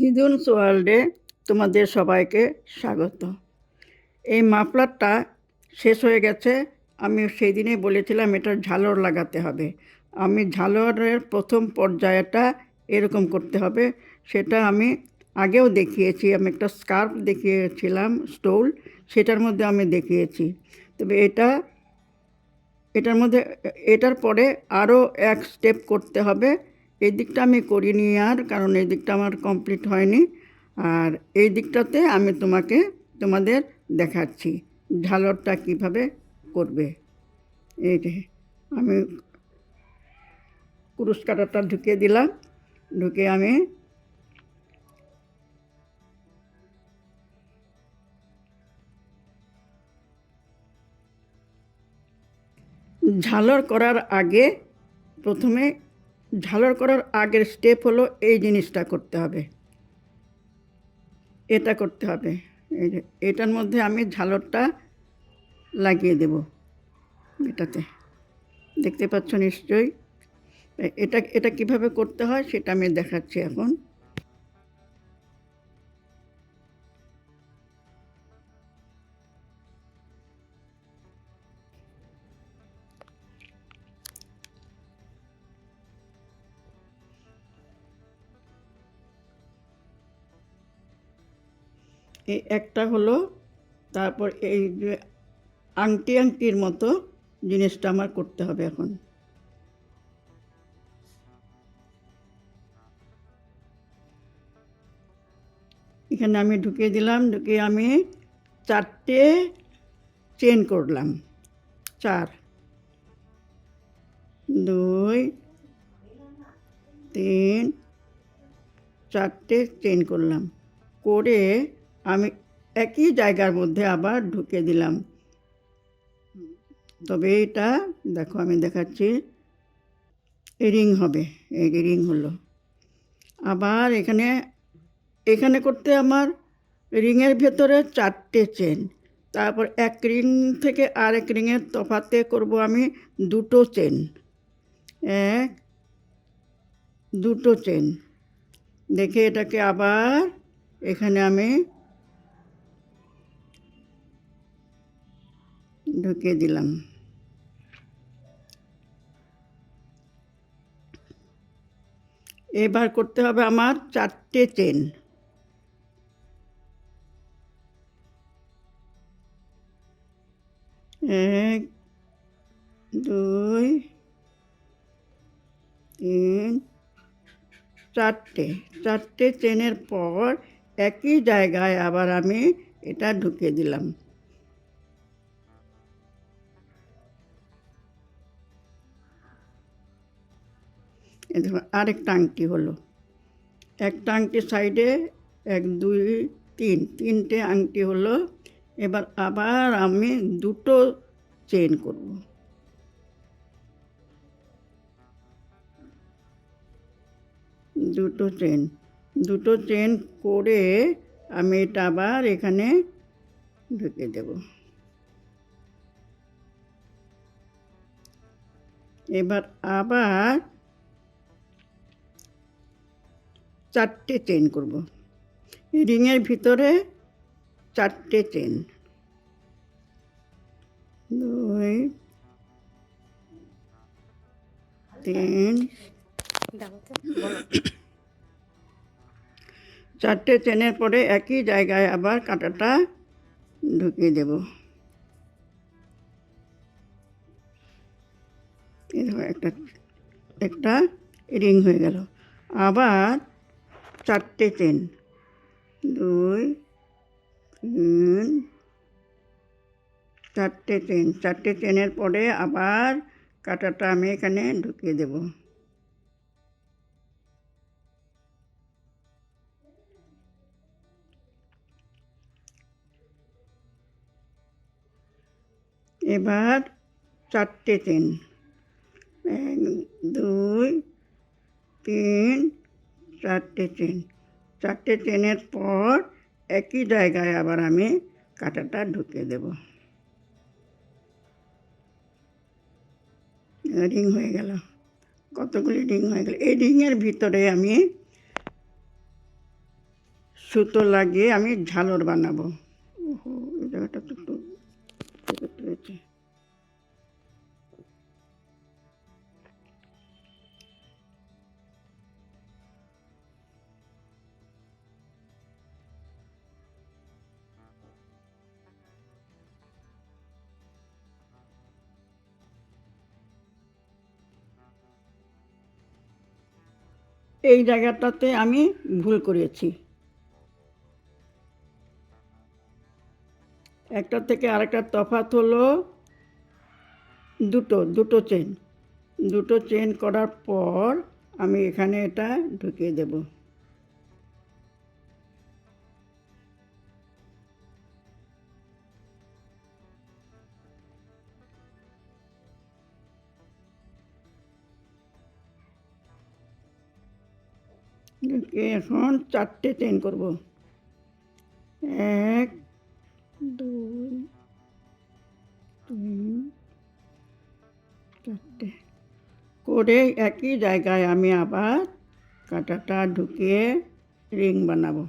দিদুনস ওয়ার্ল্ডে তোমাদের সবাইকে স্বাগত। এই মাফলারটা শেষ হয়ে গেছে। আমি সেই দিনেই বলেছিলাম এটার ঝালর লাগাতে হবে। আমি ঝালরের প্রথম পর্যায়টা এরকম করতে হবে। সেটা আমি আগেও দেখিয়েছি, আমি একটা স্কার্ফ দেখিয়েছিলাম, স্টোল, সেটার মধ্যে আমি দেখিয়েছি। তবে এটা, এটার মধ্যে, এটার পরে আরও এক স্টেপ করতে হবে। এই দিকটা আমি করিনি আর, কারণ এই দিকটা আমার কমপ্লিট হয়নি। আর এই দিকটাতে আমি তোমাকে, তোমাদের দেখাচ্ছি ঝালরটা কীভাবে করবে। এই যে, আমি কুরুশ কাটারটা ঢুকিয়ে দিলাম। ঢুকে আমি ঝালর করার আগে প্রথমে ঝালর করার আগের স্টেপ হলো এই জিনিসটা করতে হবে। এটা করতে হবে। এই যে এটার মধ্যে আমি ঝালরটা লাগিয়ে দেব এটাতে। দেখতে পাচ্ছ নিশ্চয়ই? এটা এটা কীভাবে করতে হয় সেটা আমি দেখাচ্ছি এখন। একটা হলো তারপর এই যে আংটি আংটির মতো জিনিসটা আমার করতে হবে এখন। এখানে আমি ঢুকিয়ে দিলাম, ঢুকিয়ে আমি চারটে চেন করলাম। চার, দুই, তিন, চারটে চেন করলাম। করে আমি একই জায়গার মধ্যে আবার ঢুকে দিলাম। তবে এটা, দেখো আমি দেখাচ্ছি রিং হবে, এই রিং হলো। আবার এখানে এখানে করতে আমার রিংয়ের ভেতরে চারটে চেন তারপর এক রিং থেকে আরেক রিংয়ের তফাতে করব আমি দুটো চেন এক, দুটো চেন দেখে এটাকে আবার এখানে আমি ঢুকিয়ে দিলাম। এবার করতে হবে আমার চারটে চেন। এক, দুই, তিন, চারটে। চারটে চেনের পর একই জায়গায় আবার আমি এটা ঢুকিয়ে দিলাম। এ দেখুন আরেকটা আংটি হলো। একটা আংটি সাইডে এক, দুই, তিন, তিনটে আংটি হলো। এবার আবার আমি দুটো চেন করব। দুটো চেন দুটো চেন করে আমি এটা আবার এখানে ঢুকে দেব। এবার আবার চারটে চেন করব। রিংয়ের ভিতরে চারটে চেন দুই, তিন, চারটে চেনের পরে একই জায়গায় আবার কাঁটাটা ঢুকিয়ে দেব। একটা একটা রিং হয়ে গেল। আবার চারটে চেন দুই, তিন, চারটে চেন চারটে চেনের পরে আবার কাঁটাটা আমি এখানে ঢুকিয়ে দেব। এবার চারটে চেন এক, দুই, তিন চারটে চেন চারটে চেনের পর একই জায়গায় আবার আমি কাঁটাটা ঢুকিয়ে দেব। রিং হয়ে গেল। কতগুলি রিং হয়ে গেল? এই রিংয়ের ভিতরে আমি সুতো লাগিয়ে আমি ঝালর বানাবো। ওহো, এই জায়গাটা তো একটু হয়েছে। এই জায়গাটাতে আমি ভুল করেছি। একটা থেকে আরেকটা তফাত হলো দুটো দুটো চেন দুটো চেন করার পর আমি এখানে এটা ঢুকিয়ে দেব। এখন চারটে চেন করব। এক, দুই, তিন, চারটে। করে একই জায়গায় আমি আবার কাঁটাটা ঢুকিয়ে রিং বানাবো।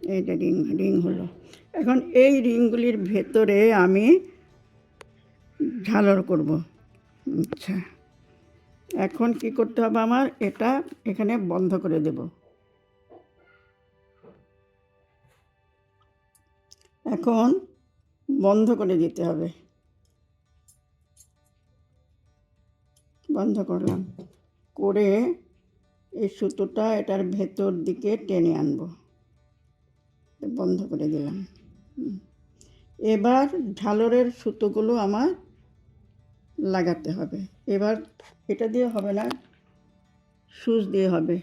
এই যে রিং রিং হলো। এখন এই রিংগুলির ভেতরে আমি ঝালর করব। আচ্ছা। এখন কি করতে হবে আমার? এটা এখানে বন্ধ করে দেব। এখন বন্ধ করে দিতে হবে। বন্ধ করলাম। করে এই সুতোটা এটার ভেতর দিকে টেনে আনব। বন্ধ করে দিলাম। এবার ঝালরের সুতোগুলো আমার লাগাতে হবে। এবার এটা দিয়ে হবে না, সুচ দিয়ে হবে।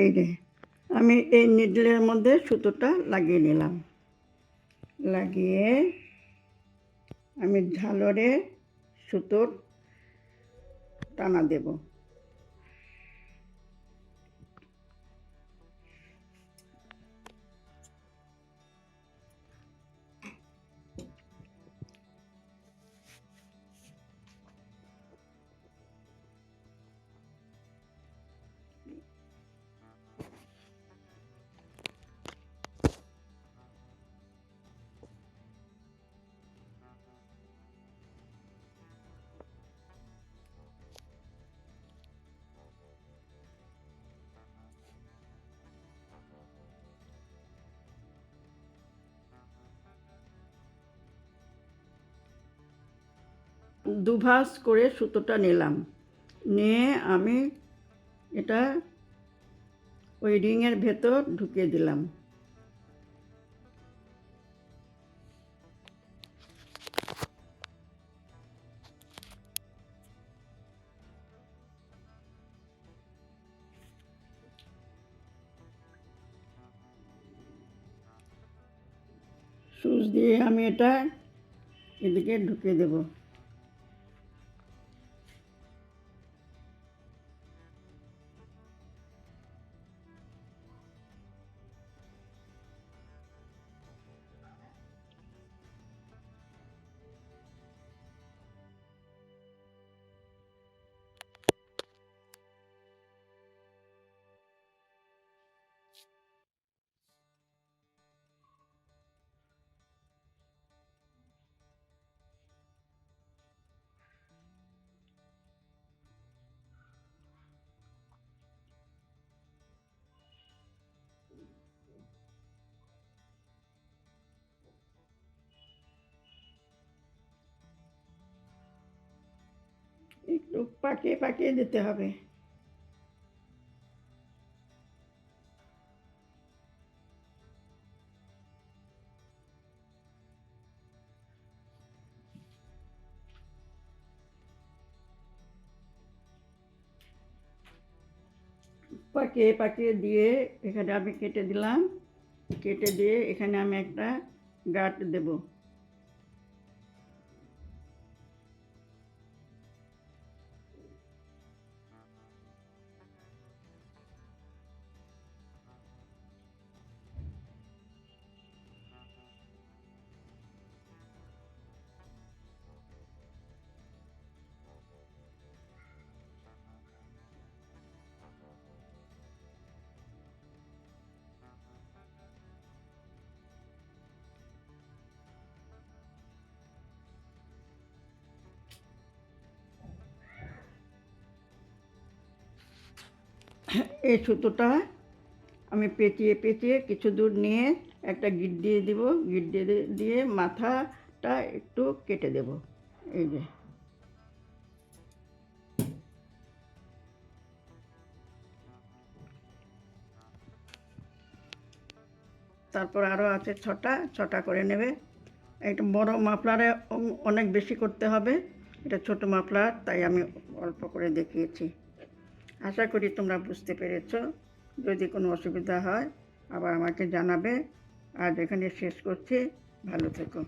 এই রে আমি এই নিডলের মধ্যে সুতোটা লাগিয়ে নিলাম। লাগিয়ে আমি ঝালরে সুতোর টানা দেব। দুভাস করে সুতোটা নিলাম। নিয়ে আমি এটা ওই রিংয়ের ভেতর ঢুকিয়ে দিলাম। সুচ দিয়ে আমি এটা এদিকে ঢুকিয়ে দেবো। একটু পাকিয়ে পাকিয়ে দিতে হবে পাকিয়ে পাকিয়ে দিয়ে এখানে আমি কেটে দিলাম কেটে দিয়ে এখানে আমি একটা গাঁট দেবো এই সুতোটা আমি পেঁচিয়ে পেঁচিয়ে কিছু দূর নিয়ে একটা গিট দিয়ে দিব। গিট দিয়ে দিয়ে মাথাটা একটু কেটে দেব। এই যে। তারপর আরও আছে ছটা ছটা করে নেবে। একটা বড় মাফলারে অনেক বেশি করতে হবে। এটা ছোট মাফলার, তাই আমি অল্প করে দেখিয়েছি। আশা করি তোমরা বুঝতে পেরেছ। যদি কোনো অসুবিধা হয়, আবার আমাকে জানাবে। আর এখানে শেষ করছি। ভালো থেকো।